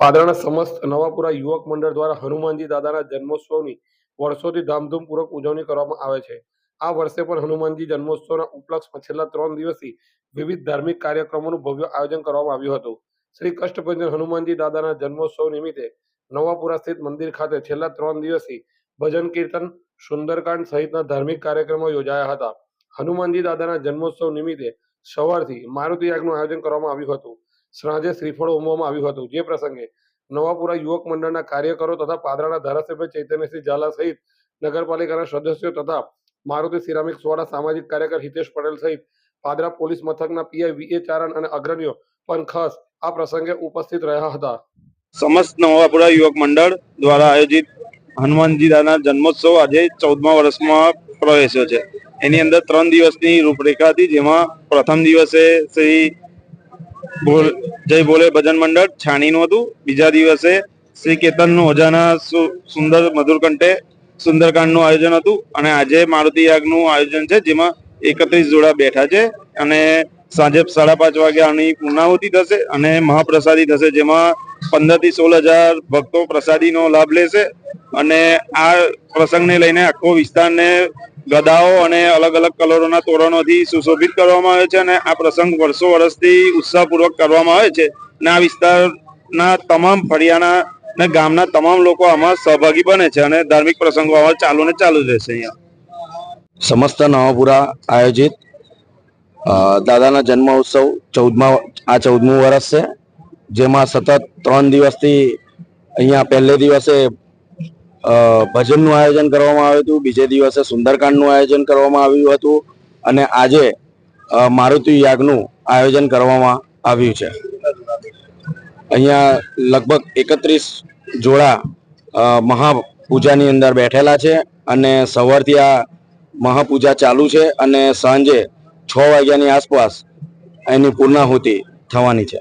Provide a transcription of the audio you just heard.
પાદરાના સમસ્ત નવાપુરા યુવક મંડળ દ્વારા હનુમાનજી દાદાના જન્મોત્સવની વર્ષોથી ધામધૂમપૂર્વક ઉજવણી કરવામાં આવે છે. આ વર્ષે પણ હનુમાનજી જન્મોત્સવના ઉપલક્ષમાં છેલ્લા ત્રણ દિવસથી વિવિધ ધાર્મિક કાર્યક્રમોનું ભવ્ય આયોજન કરવામાં આવ્યું હતું. શ્રી કષ્ટભંજન હનુમાનજી દાદાના જન્મોત્સવ નિમિત્તે નવાપુરા સ્થિત મંદિર ખાતે છેલ્લા ત્રણ દિવસથી ભજન કીર્તન, સુંદરકાંડ સહિતના ધાર્મિક કાર્યક્રમો યોજાયા હતા. હનુમાનજી દાદાના જન્મોત્સવ નિમિત્તે સવારથી મારુતિ યાગનું આયોજન કરવામાં આવ્યું હતું. સાંજે શ્રીફળ હોમવામાં આવ્યું હતું. જે પ્રસંગે નવાપુરા યુવક મંડળના કાર્યકરો તથા પાદરાના ધારાસભ્ય ચૈતન્યસિંહ ઝાલા સહિત નગરપાલિકાના સદસ્યો તથા મારુતિ સિરામિક સોડા સામાજિક કાર્યકર હિતેશ પટેલ સહિત પાદરા પોલીસ મથકના પીઆઈ વી એ ચારણ અને અગ્રણીઓ પણ ખાસ આ પ્રસંગે ઉપસ્થિત રહ્યા હતા. સમસ્ત નવાપુરા યુવક મંડળ દ્વારા આયોજિત હનુમાનજી દાદાના જન્મોત્સવ આજે ચૌદમા વર્ષમાં પ્રવેશ્યો છે. એની અંદર ત્રણ દિવસની રૂપરેખા હતી, જેમાં પ્રથમ દિવસે શ્રી બોલ, જય બોલે ભજન મંડળ, છાણીનું હતું. બીજા દિવસે શ્રી કેતનનું ઓજાના સુંદર મધુર કંઠે સુંદરકાંડનું આયોજન હતું અને આજે મારુતિ યાગનું આયોજન છે, જેમાં એકત્રીસ જોડા બેઠા છે અને સાંજે સાડા પાંચ વાગે આની પૂર્ણાહુતિ થશે અને મહાપ્રસાદી થશે, જેમાં પંદરથી સોળ હજાર ભક્તો પ્રસાદીનો લાભ લેશે. અને આ પ્રસંગને લઈને આખો વિસ્તારને ગદાઓ અને અલગ અલગ કલરોના તોરણોથી સુશોભિત કરવામાં આવે છે અને આ પ્રસંગ વર્ષો વર્ષથી ઉત્સાહપૂર્વક કરવામાં આવે છે. અને આ વિસ્તારના તમામ ફળિયાના અને ગામના તમામ લોકો આમાં સહભાગી બને છે અને ધાર્મિક પ્રસંગો આમાં ચાલુ ને ચાલુ રહેશે અહીંયા. સમસ્ત નવાપુરા આયોજિત દાદાના જન્મ ઉત્સવ ચૌદમા, આ ચૌદમું વર્ષ છે. જેમાં સતત ત્રણ દિવસથી અહીંયા પહેલે દિવસે ભજનનું આયોજન કરવામાં આવ્યું હતું. બીજે દિવસે સુંદરકાંડનું આયોજન કરવામાં આવ્યું હતું. અને આજે મારુતિ યાગનું આયોજન કરવામાં આવ્યું છે. અહીંયા લગભગ એકત્રીસ જોડા મહાપૂજાની અંદર બેઠેલા છે અને સવારથી આ મહાપૂજા ચાલુ છે અને સાંજે છ વાગ્યાની આસપાસ એની પૂર્ણાહુતિ થવાની છે.